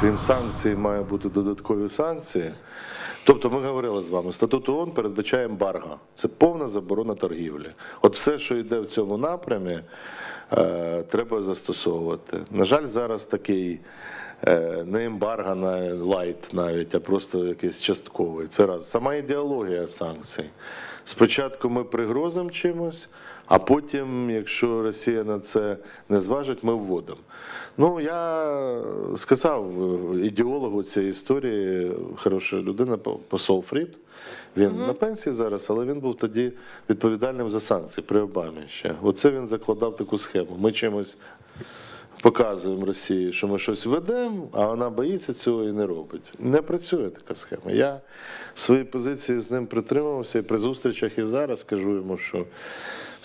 крім санкцій, має бути додаткові санкції. Тобто, ми говорили з вами, статут ООН передбачає ембарго. Це повна заборона торгівлі. От все, що йде в цьому напрямі, е, треба застосовувати. На жаль, зараз такий е, не ембарго на лайт навіть, а просто якийсь частковий. Це раз. Сама ідеологія санкцій. Спочатку ми пригрозимо чимось, а потім, якщо Росія на це не зважить, ми вводимо. Ну, я сказав е, ідеологу цієї історії, хороша людина, посол Фрід. Він на пенсії зараз, але він був тоді відповідальним за санкції при Обамі ще. Оце він закладав таку схему. Ми чимось показуємо Росії, що ми щось ведемо, а вона боїться цього і не робить. Не працює така схема. Я свої позиції з ним притримувався і при зустрічах і зараз кажу йому, що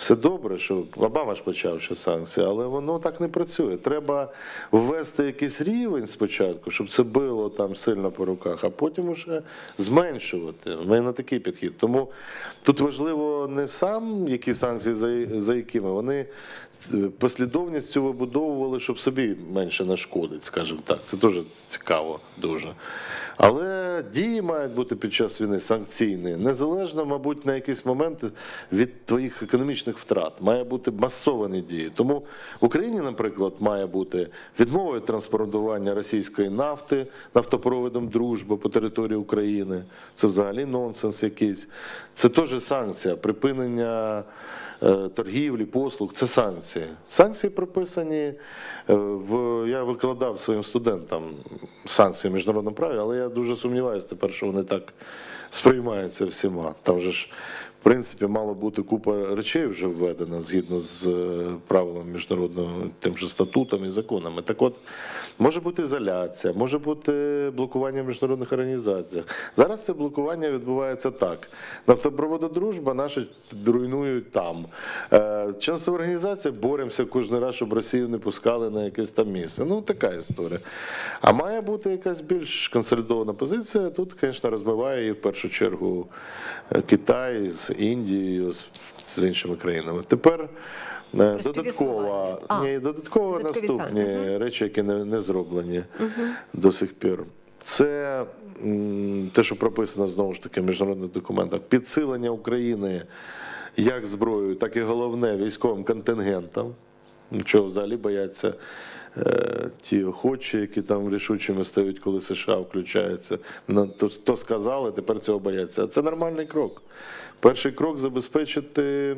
все добре, що Обама ж почав ще санкції, але воно так не працює. Треба ввести якийсь рівень спочатку, щоб це било там сильно по руках, а потім уже зменшувати. У мене такий підхід. Тому тут важливо не сам які санкції за, якими, вони е, послідовність цю вибудовували, щоб собі менше нашкодить, скажімо так. Це теж цікаво дуже. Але дії мають бути під час війни санкційні, незалежно, мабуть, на якийсь момент від твоїх економічних втрат. Має бути масовані дії. Тому в Україні, наприклад, має бути відмова від транспортування російської нафти нафтопроводом дружба по території України. Це взагалі нонсенс якийсь. Це теж санкція, припинення е, торгівлі, послуг. Це санкції. Санкції прописані е, в я викладав своїм студентам санкції в міжнародному праві, але я дуже сумніваюся тепер, що вони так сприймаються всіма. Там же ж, в принципі, мало бути купа речей вже введена згідно з е, правилами міжнародного тим же статутом і законами. Так от, може бути ізоляція, може бути блокування в міжнародних організаціях. Зараз це блокування відбувається так. Нафтопроводи дружба наші руйнують там. Е, Членство в організації боремося кожен раз, щоб Росію не пускали на якесь там місце. Ну, така історія. А має бути якась більш консолідована позиція. Тут, звісно, розбиває її в першу чергу е, Китай з Індією, з, з іншими країнами. Тепер. е, Додаткова, А, ні, додатково додаткові наступні санкції. речі, які не, не зроблені до сих пір. Це те, що прописано знову ж таки в міжнародних документах, підсилення України як зброєю, так і головне військовим контингентом. Чого взагалі бояться ті охочі, які там рішучими стають, коли США включаються. На то, то сказали, тепер цього бояться. А це нормальний крок. Перший крок забезпечити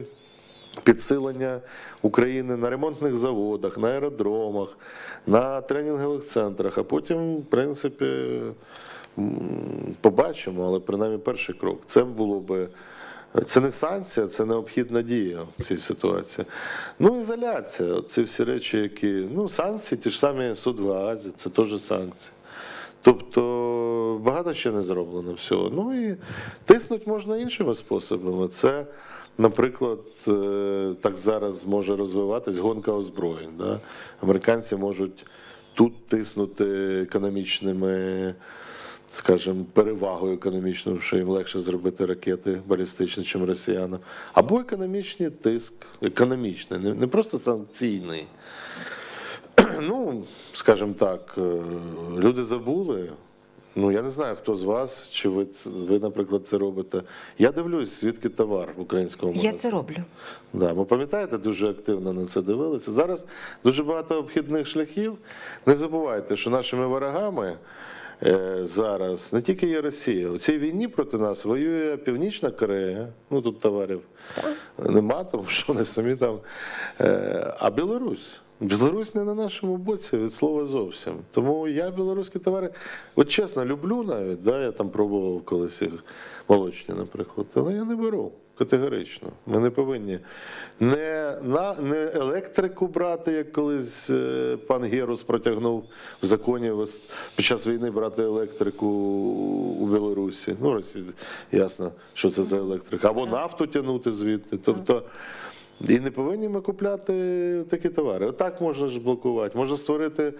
підсилення України на ремонтних заводах, на аеродромах, на тренінгових центрах, а потім, в принципі, побачимо, але принаймні перший крок. Це було би. Це не санкція, це необхідна дія в цій ситуації. Ну, ізоляція. Ці всі речі, які. Ну, санкції, ті ж самі суд в Гаазі, це теж санкції. Тобто багато ще не зроблено всього. Ну і тиснуть можна іншими способами. Це, наприклад, е, так зараз може розвиватись гонка озброєнь. Американці можуть тут тиснути економічними, скажімо, перевагою економічною, що їм легше зробити ракети балістичні, ніж росіянам. Або економічний тиск, економічний, не, просто санкційний. Ну, скажімо так, е, люди забули. Ну, я не знаю, хто з вас, чи ви, ви, наприклад, це робите. Я дивлюсь, звідки товар в українському Я це роблю. Да, ви пам'ятаєте, дуже активно на це дивилися. Зараз дуже багато обхідних шляхів. Не забувайте, що нашими ворогами зараз не тільки є Росія. У цій війні проти нас воює Північна Корея. Ну тут товарів нема, тому що вони самі там. Е, а Білорусь. Білорусь не на нашому боці від слова зовсім. Тому я білоруські товари, от чесно, люблю навіть. Да, я там пробував колись їх молочні, наприклад, але я не беру. Категорично. Ми не повинні не, на, не електрику брати, як колись е, пан Герус протягнув в законі під час війни брати електрику у Білорусі. Ну, ясно, що це за електрика. Або нафту тягнути звідти. Тобто, і не повинні ми купляти такі товари. Отак можна ж блокувати. Можна створити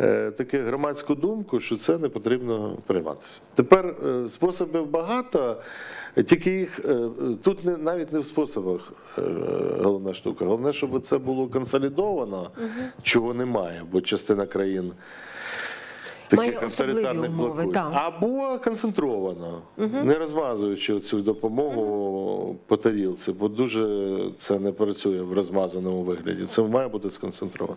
е, таку громадську думку, що це не потрібно прийматися. Тепер е, способів багато, тільки їх е, тут не, навіть не в способах е, головна штука. Головне, щоб це було консолідовано, чого немає, бо частина країн. Має таких особливі авторитарних умови, так. Або концентровано, не розмазуючи цю допомогу по тарілці, бо дуже це не працює в розмазаному вигляді. Це має бути сконцентровано.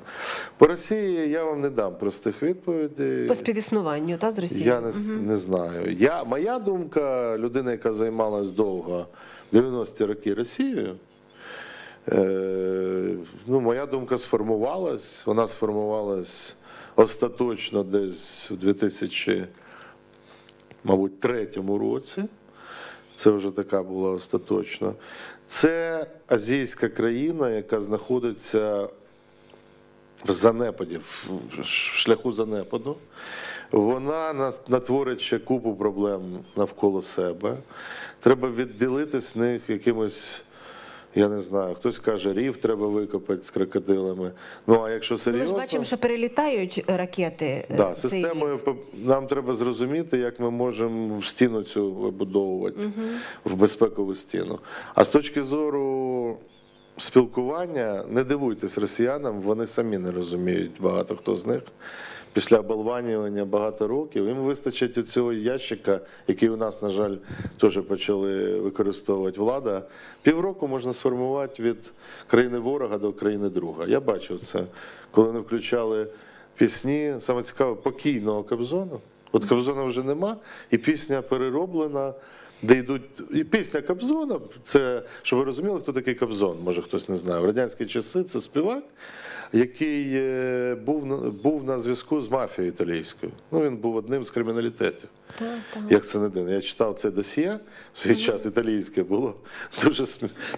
По Росії я вам не дам простих відповідей. По співіснуванню та, з Росією? Я не, с- не знаю. Я, моя думка, людина, яка займалась довго 90-ті роки Росією, е, ну, моя думка сформувалась. Вона сформувалась остаточно десь у 2000, мабуть, третьому році. Це вже така була остаточна. Це азійська країна, яка знаходиться в занепаді, в шляху занепаду. Вона натворить ще купу проблем навколо себе. Треба відділитись в них якимось, я не знаю, хтось каже, рів треба викопати з крокодилами. Ну а якщо Ну, Ми ж бачимо, що перелітають ракети. е, да, системою нам треба зрозуміти, як ми можемо стіну цю вибудовувати в безпекову стіну. А з точки зору спілкування, не дивуйтесь росіянам, вони самі не розуміють багато хто з них. Після оболванювання багато років їм вистачить цього ящика, який у нас, на жаль, теж почали використовувати влада. Півроку можна сформувати від країни ворога до країни друга. Я бачив це, коли вони включали пісні, саме цікаве, покійного Кобзона. От Кобзона вже нема, і пісня перероблена, де йдуть. І пісня Кобзона, це, щоб ви розуміли, хто такий Кобзон, може хтось не знає. В радянські часи це співак, який е, був, на- був на зв'язку з мафією італійською. Ну, він був одним з криміналітетів. Так, так. Як це не дивно. Я читав це досьє в свій час італійське було дуже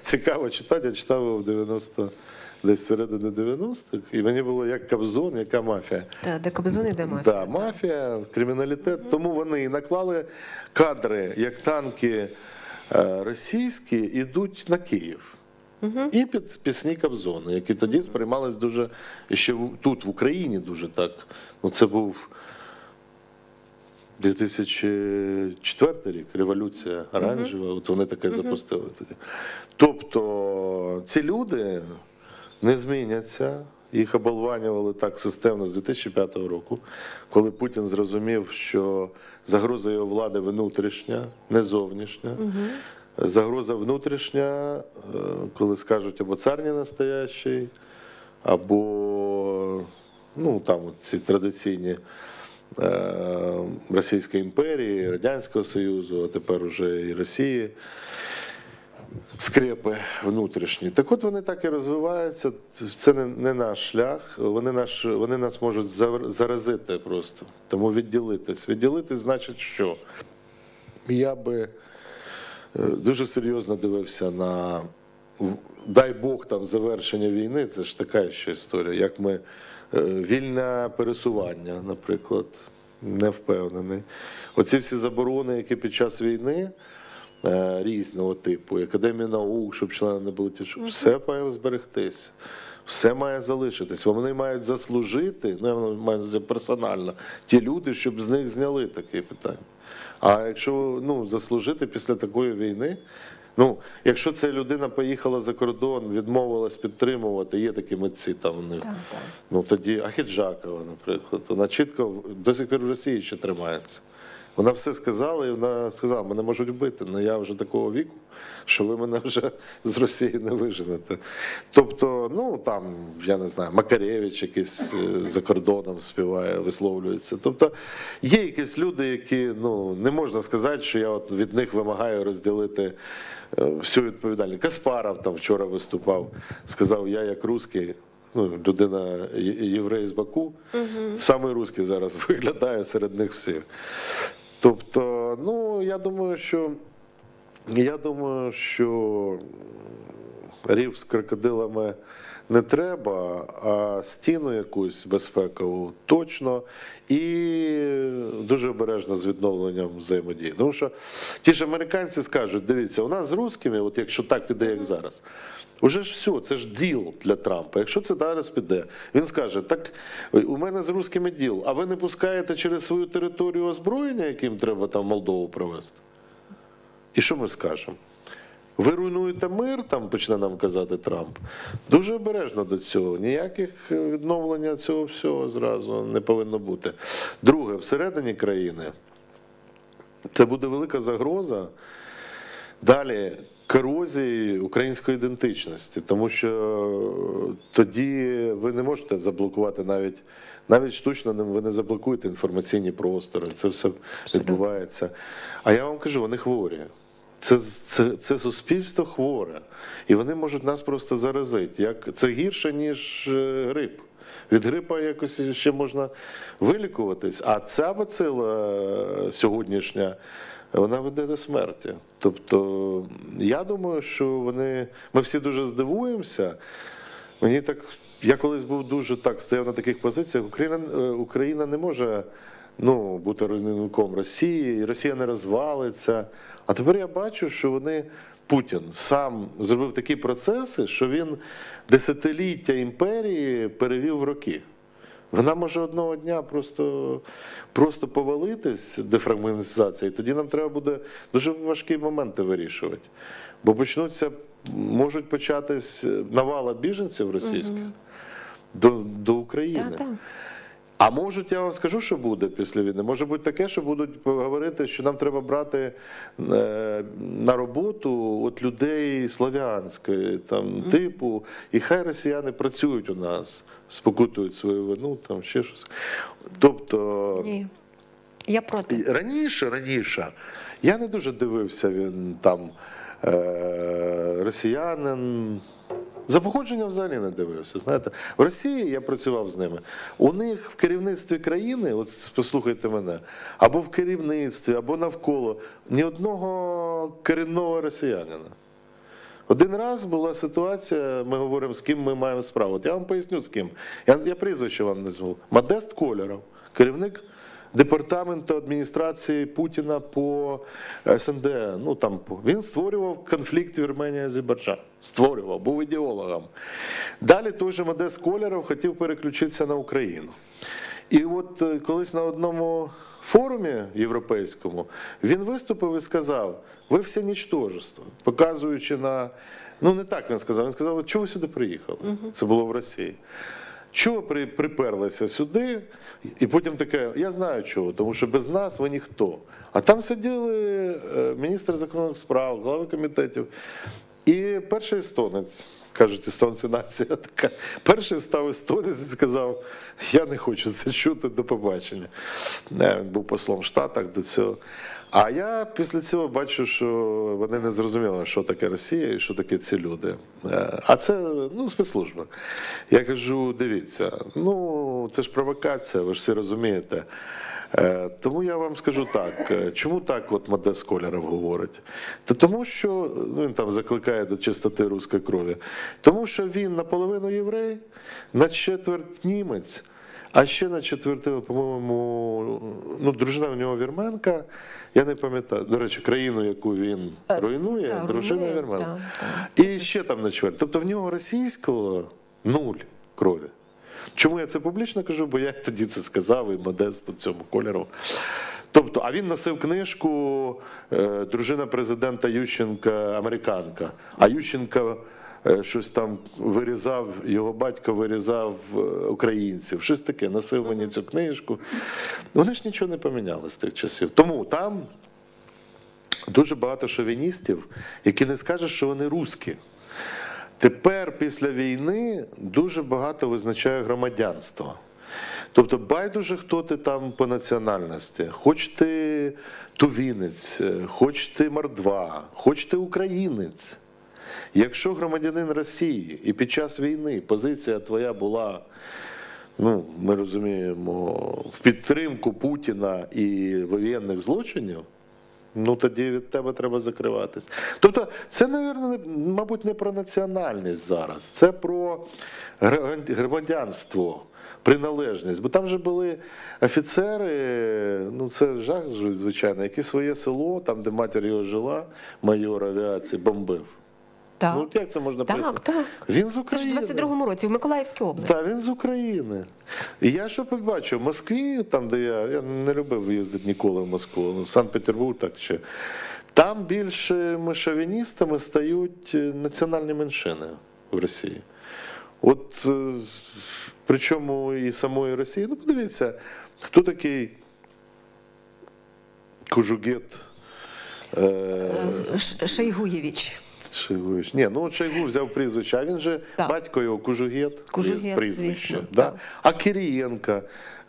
цікаво читати. Я читав його в 90 десь середини 90-х, і мені було як Кобзон, яка мафія. Так, де Кобзон іде мафія. Да, мафія, криміналітет. Тому вони і наклали кадри, як танки е, російські йдуть на Київ. Мгм. І під пісні Кобзона, які тоді сприймались дуже ще тут, в Україні, дуже так. Ну, це був 2004 рік, революція оранжева, от вони таке запустили тоді. Тобто ці люди не зміняться. Їх оболванювали так системно з 2005 року, коли Путін зрозумів, що загроза його влади внутрішня, не зовнішня. Мгм. Загроза внутрішня, е, коли скажуть або цар не настоящий, або ну, там ці традиційні е, Російської імперії, Радянського Союзу, а тепер уже і Росії. Скрепи внутрішні. Так от вони так і розвиваються. Це не, не наш шлях. Вони, наш, вони нас можуть заразити просто. Тому відділитись. Відділитись значить що? Я би дуже серйозно дивився на дай Бог там завершення війни. Це ж така ще історія. Як ми е, вільне пересування, наприклад, не впевнений. Оці всі заборони, які під час війни. е, Різного типу, академія наук, щоб члени не були ті, щоб все має зберегтись, все має залишитись. Вони мають заслужити, ну я маю персонально, ті люди, щоб з них зняли таке питання. А якщо ну, заслужити після такої війни, ну якщо ця людина поїхала за кордон, відмовилась підтримувати, є такі митці там у них. Так, так. Ну тоді Ахіджакова, наприклад, вона чітко до сих пір в Росії ще тримається. Вона все сказала, і вона сказала, мене можуть вбити, але я вже такого віку, що ви мене вже з Росії не виженете. Тобто, ну там, я не знаю, Макаревич якийсь е, за кордоном співає, висловлюється. Тобто є якісь люди, які ну не можна сказати, що я от від них вимагаю розділити е, всю відповідальність. Каспаров там вчора виступав, сказав, я як русський. Ну, людина єврей з Баку, саме русський зараз виглядає серед них всіх. Тобто, ну я думаю, що я думаю, що рів з крокодилами не треба, а стіну якусь безпекову точно і дуже обережно з відновленням взаємодії. Тому що ті ж американці скажуть: дивіться, у нас з русскими, от якщо так піде, як зараз. Уже ж все, це ж діл для Трампа. Якщо це зараз піде, він скаже: так у мене з русскими діл, а ви не пускаєте через свою територію озброєння, яким треба там Молдову провести. І що ми скажемо? Ви руйнуєте мир, там почне нам казати Трамп. Дуже обережно до цього. Ніяких е, відновлення цього всього зразу не повинно бути. Друге, всередині країни це буде велика загроза. Далі корозії української ідентичності, тому що тоді ви не можете заблокувати навіть навіть штучно ви не заблокуєте інформаційні простори. Це все відбувається. А я вам кажу, вони хворі. Це, це, це суспільство хворе, і вони можуть нас просто заразити. Як це гірше, ніж е, грип. Від грипа якось ще можна вилікуватись, а ця бацила е, сьогоднішня вона веде до смерті. Тобто, я думаю, що вони. Ми всі дуже здивуємося. Мені так. Я колись був дуже так, стояв на таких позиціях. Україна, е, Україна не може ну, бути руйнівником Росії, Росія не розвалиться. А тепер я бачу, що вони. Путін сам зробив такі процеси, що він десятиліття імперії перевів в роки. Вона може одного дня просто, просто повалитись дефрагментизація, і тоді нам треба буде дуже важкі моменти вирішувати. Бо почнуться, можуть початись навала біженців російських до, до України. Так, так. А можуть, я вам скажу, що буде після війни. Може бути таке, що будуть говорити, що нам треба брати е, на роботу от людей славянської там типу, і хай росіяни працюють у нас, спокутують свою вину, там ще щось. Тобто Ні. Я проти. раніше, раніше, я не дуже дивився він там е, росіянин. За походженням взагалі не дивився. Знаєте, в Росії я працював з ними. У них в керівництві країни, от послухайте мене, або в керівництві, або навколо ні одного корінного росіянина. Один раз була ситуація, ми говоримо, з ким ми маємо справу. От я вам поясню з ким. Я, я прізвище вам назву. Модест Коляров, керівник департаменту адміністрації Путіна по СНД. Ну там він створював конфлікт Вірменія Азербайджан. Створював, був ідеологом. Далі той же Модест Коляров хотів переключитися на Україну. І от е, колись на одному форумі європейському він виступив і сказав: ви все нічтожество, показуючи на. Ну, не так він сказав. Він сказав, чого ви сюди приїхали? Це було в Росії. Чого при, приперлися сюди? І потім таке, я знаю чого, тому що без нас ви ніхто. А там сиділи е, міністр закордонних справ, глави комітетів. І перший естонець, кажуть, естонці нація така. Перший встав естонець і сказав: Я не хочу це чути до побачення. Не, він був послом в Штатах до цього. А я після цього бачу, що вони не зрозуміли, що таке Росія і що таке ці люди. Е, А це ну, спецслужби. Я кажу: дивіться, ну це ж провокація, ви ж всі розумієте. Е, Тому я вам скажу так: е, чому так от Модест Коляров говорить? Та тому, що ну, він там закликає до чистоти руської крові, тому що він наполовину єврей, на четверть німець, а ще на четвертину, по-моєму, ну, дружина в нього вірменка. Я не пам'ятаю. До речі, країну, яку він Е, руйнує, Так, дружина руйнує, вірменка. так, так. І ще там на чверть. Тобто в нього російського нуль крові. Чому я це публічно кажу? Бо я тоді це сказав і Модесту цьому кольору. Тобто, а він носив книжку е, дружина президента Ющенка, американка. А Ющенка щось там вирізав, його батько вирізав е, українців. Щось таке, носив мені цю книжку. Вони ж нічого не поміняли з тих часів. Тому там дуже багато шовіністів, які не скажуть, що вони русські. Тепер після війни дуже багато визначає громадянство. Тобто, байдуже, хто ти там по національності, хоч ти тувінець, хоч ти мордва, хоч ти українець. Якщо громадянин Росії і під час війни позиція твоя була, ну, ми розуміємо, в підтримку Путіна і воєнних злочинів, Ну тоді від тебе треба закриватись. Тобто, це, навірно, мабуть, не про національність зараз, це про громадянство, приналежність. Бо там же були офіцери, ну це жах, звичайно, які своє село, там, де матір його жила, майор авіації, бомбив. Так, Ну, от як це можна так, пояснити? так. Він з Це ж України. в 22-му році, в Миколаївській області. Так, він з України. І я що побачив, в Москві, там, де я, я не любив їздити ніколи в Москву, ну, в Санкт-Петербург так ще. Там більше шовіністами стають е, національні меншини в Росії. От е, причому і самої Росії, ну подивіться, хто такий Кужугет. Е, Е, Ш- Ні, ну от Шойгу взяв прізвище, а він же Так. батько його Кужугет, Кужугет, прізвище. звісно, да? так. А Кирієнка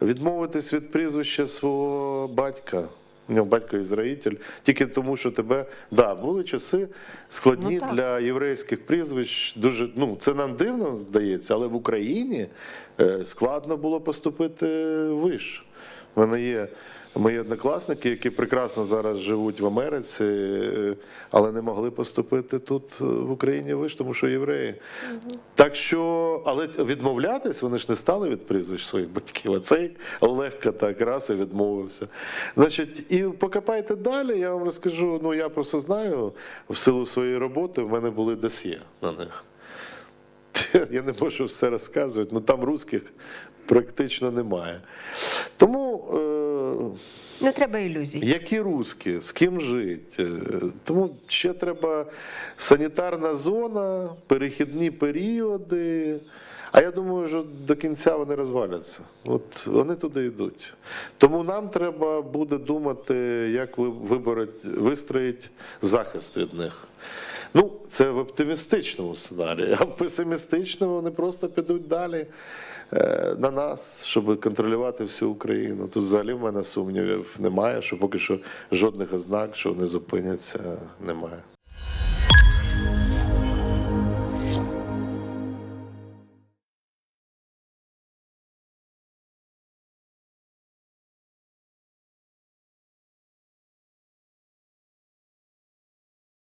відмовитись від прізвища свого батька. У нього батько ізраїль, тільки тому, що тебе да, були часи складні Ну, для єврейських прізвищ. Дуже ну це нам дивно здається, але в Україні е, складно було поступити виш. Мене є мої однокласники, які прекрасно зараз живуть в Америці, е, але не могли поступити тут е, в Україні виш, тому що євреї. Так що, але відмовлятись вони ж не стали від прізвищ своїх батьків. А цей легко так раз і відмовився. Значить, і покопайте далі, я вам розкажу. Ну я просто знаю в силу своєї роботи, в мене були досьє на них. Я не можу все розказувати, ну там русських практично немає. Тому. Е- Не треба ілюзій. які русські, з ким жити? Тому ще треба санітарна зона, перехідні періоди. А я думаю, що до кінця вони розваляться. От вони туди йдуть. Тому нам треба буде думати, як ви- вибороть, вистроїть захист від них. Ну, це в оптимістичному сценарії, а в песимістичному вони просто підуть далі е, на нас, щоб контролювати всю Україну. Тут взагалі в мене сумнівів немає, що поки що жодних ознак, що вони зупиняться, немає.